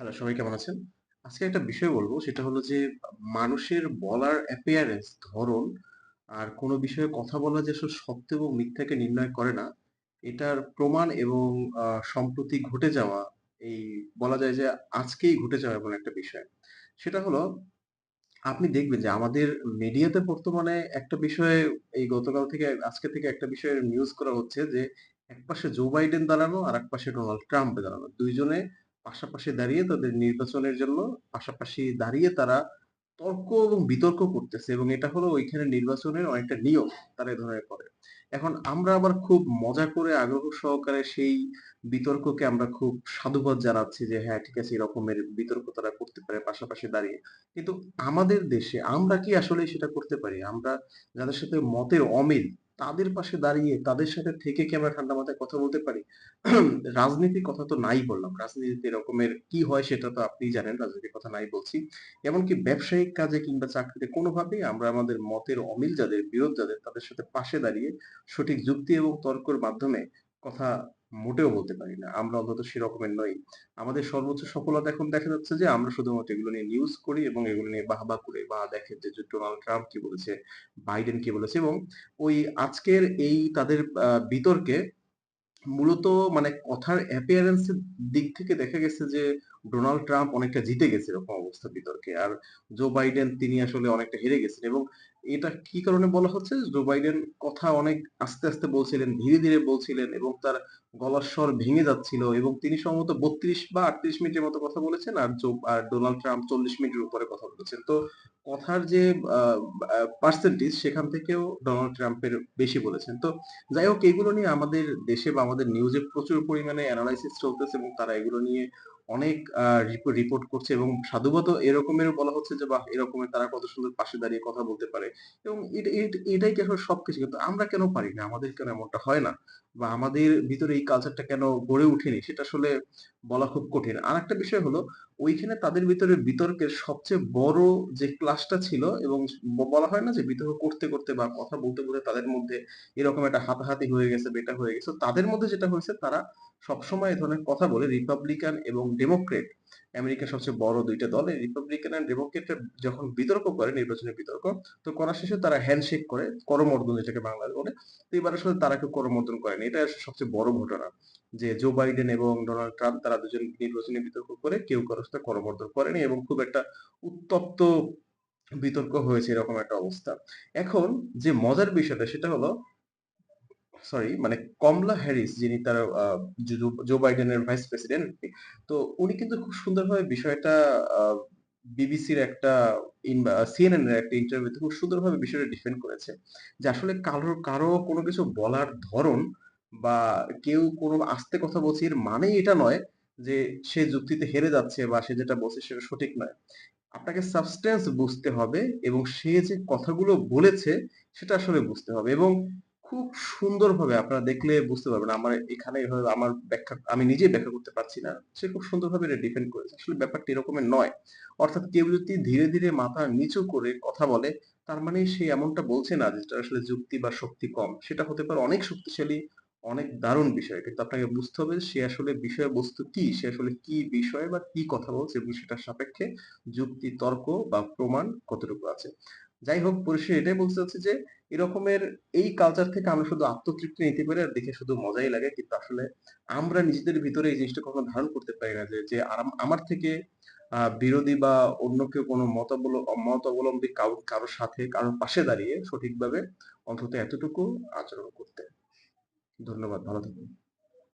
Hello, সবাই কেমন আছেন? আজকে একটা বিষয় বলব সেটা হলো যে মানুষের বলার অ্যাপিয়ারেন্স, ধরন আর কোনো বিষয়ে কথা বলা যে সত্য এবং মিথ্যাকে নির্ণয় করে না, এটার প্রমাণ এবং সম্প্রতি ঘটে যাওয়া এই বলা যায় যে আজকেই ঘটে যাওয়া এমন একটা বিষয়। সেটা হলো আপনি দেখবেন যে আমাদের মিডিয়াতে বর্তমানে একটা বিষয়ে এই গতকাল থেকে আজকে থেকে একটা বিষয়ের নিউজ করা হচ্ছে যে একপাশে জো বাইডেন দাঁড়ানো আর একপাশে ডোনাল্ড ট্রাম্প দাঁড়ানো। ২ জনে পাশাপাশি দাঁড়িয়ে তাদের নির্বাচনের জন্য পাশাপাশি দাঁড়িয়ে তারা তর্ক এবং বিতর্ক করতেছে এবং এটা হলো ওইখানে নির্বাচনের অনেকটা নিয়ম তারা ধরনের করে। এখন আমরা আবার খুব মজা করে আগ্রহ সহকারে সেই বিতর্ককে আমরা খুব সাধুবাদ জানাচ্ছি যে হ্যাঁ, ঠিক আছে এরকমের বিতর্ক তারা করতে পারে পাশাপাশি দাঁড়িয়ে। কিন্তু আমাদের দেশে আমরা কি আসলে সেটা করতে পারি? আমরা যাদের সাথে মতের অমিল তাদের পাশে দাঁড়িয়ে তাদের সাথে থেকে কি আমরা ঠান্ডা মাথায় কথা বলতে পারি? রাজনীতির কথা তো নাই বললাম। রাজনীতিতে এরকমের কি হয় সেটা তো আপনি জানেন। রাজনীতির কথা নাই বলছি। এমনকি ব্যবসায়িক কাজে কিংবা চাকরিতে কোনোভাবেই আমরা আমাদের মতের অমিল যাদের, বিরোধ যাদের তাদের সাথে পাশে দাঁড়িয়ে সঠিক যুক্তি এবং তর্কের মাধ্যমে কথা মোটেও বলতে পারি না। আমরা অন্তত সেরকমের নই। আমাদের সর্বোচ্চ সফলতা এখন দেখা যাচ্ছে যে আমরা শুধুমাত্র এগুলো নিয়ে নিউজ করি এবং এগুলো নিয়ে বাহবা করে বা দেখেন যে ডোনাল্ড ট্রাম্প কি বলেছে, বাইডেন কি বলেছে এবং ওই আজকের এই তাদের বিতর্কে মূলত মানে কথার অ্যাপিয়ারেন্সের দিক থেকে দেখা গেছে যে ডোনাল্ড ট্রাম্প অনেকটা জিতে গেছে এরকম অবস্থা বিতর্কে। আর জো বাইডেন তিনি আসলে অনেকটা হেরে গেছেন এবং এটা কি কারণে বলা হচ্ছে? জো বাইডেন কথা অনেক আস্তে, আস্তে বলছিলেন, ধীরে, ধীরে বলছিলেন এবং তার গলার স্বর ভেঙে যাচ্ছিল এবং তিনি সম্ভবত ৩২ বা ৩৮ মিনিটের মতো কথা বলেছেন। আর জো আর ডোনাল্ড ট্রাম্প ৪০ মিনিটের উপরে কথা বলেছেন। তো কথার যে পার্সেন্টেজ সেখান থেকেও ডোনাল্ড ট্রাম্পের বেশি বলেছেন। তো যাই হোক এগুলো নিয়ে আমাদের দেশে বা আমাদের নিউজে প্রচুর পরিমাণে অ্যানালাইসিস চলতেছে এবং তারা এগুলো নিয়ে অনেক রিপোর্ট করছে এবং সাধুবাদ এরকমেরও বলা হচ্ছে যে, বাহ! এরকমের তারা কত সুন্দর পাশে দাঁড়িয়ে কথা বলতে পারে। এবং এটা, এট, এটাই কি আসলে সবকিছু। কিন্তু আমরা কেন পারি না? আমাদের কেন এমনটা হয় না? বা আমাদের ভিতরে এই কালচারটা কেন গড়ে ওঠেনি? সেটা আসলে বলা খুব কঠিন। আর একটা বিষয় হলো ওইখানে তাদের ভিতরে বিতর্কের সবচেয়ে বড় যে ক্লাসটা ছিল এবং বলা হয় না যে বিতর্ক করতে, করতে বা কথা বলতে, বলতে তাদের মধ্যে এরকম একটা হাতাহাতি হয়ে গেছে বেটা হয়ে গেছে। তাদের মধ্যে যেটা হয়েছে তারা সবসময় এ ধরনের কথা বলে রিপাবলিকান এবং ডেমোক্রেট আমেরিকার সবচেয়ে বড় ২ টা দল। রিপাবলিকান অ্যান্ড ডেমোক্রেটরা যখন বিতর্ক করে নির্বাচনী বিতর্ক, তো করার শেষে তারা হ্যান্ডশেক করে, করমর্দন যেটাকে বাংলায় বলে। তো এবার আসলে তারা কেউ করমর্দন করেনি। এটা সবচেয়ে বড় ঘটনা। যে জো বাইডেন এবং ডোনাল্ড ট্রাম্প তারা দুজন নির্বাচনী বিতর্ক করে কেউ কারও সাথে করমর্দন করেনি এবং খুব একটা উত্তপ্ত বিতর্ক হয়েছে এরকম একটা অবস্থা। এখন যে মজার বিষয়টা সেটা হলো সরি মানে কমলা হ্যারিস যিনি তার জো বাইডেনের ভাইস প্রেসিডেন্ট, তো উনি কিন্তু খুব সুন্দরভাবে বিষয়টা বিবিসির একটা সিএনএন এর একটা ইন্টারভিউতে খুব সুন্দরভাবে বিষয়টা ডিফেন্ড করেছে। যে আসলে কারোর কারও কোনো কিছু বলার ধরন বা কেউ কোনো আস্তে কথা বলছে এর মানেই এটা নয় যে সে যুক্তিতে হেরে যাচ্ছে বা সে যেটা বলছে সেটা সঠিক নয়। আপনাকে সাবস্টেন্স বুঝতে হবে এবং সে যে কথাগুলো বলেছে সেটা আসলে বুঝতে হবে এবং খুব সুন্দরভাবে আপনারা দেখলে বুঝতে পারবেন। আমার এখানে এভাবে আমার ব্যাখ্যা আমি নিজেই ব্যাখ্যা করতে পারছি না। সে খুব সুন্দরভাবে এটা ডিফেন্ড করেছে। আসলে ব্যাপারটা এরকমের নয়। অর্থাৎ কেউ যদি ধীরে, ধীরে মাথা নিচু করে কথা বলে, তার মানে সে এমনটা বলছে না যে আসলে যুক্তি বা শক্তি কম। সেটা হতে পারে অনেক শক্তিশালী, অনেক দারুণ বিষয়। কিন্তু আপনাকে বুঝতে হবে সে আসলে বিষয়বস্তু কি? সে আসলে কি বিষয় বা কি কথা বলছে এবং সেটার সাপেক্ষে যুক্তি, তর্ক বা প্রমাণ কতটুকু আছে। যাই হোক পরিশেষে এটাই বলতে চাচ্ছি যে এরকমের এই কালচার থেকে আমরা শুধু আত্মতৃপ্তি নিতে পারি আর দেখে শুধু মজাই লাগে। কিন্তু আসলে আমরা নিজেদের ভিতরে এই জিনিসটা কখনো ধারণ করতে পারি না যে, আমার থেকে বিরোধী বা অন্য কেউ কোনো মত অবলম্বী কাউ কারও সাথে কারোর পাশে দাঁড়িয়ে সঠিকভাবে অন্তত এতটুকু আচরণ করতে। ধন্যবাদ। ভালো থাকুন।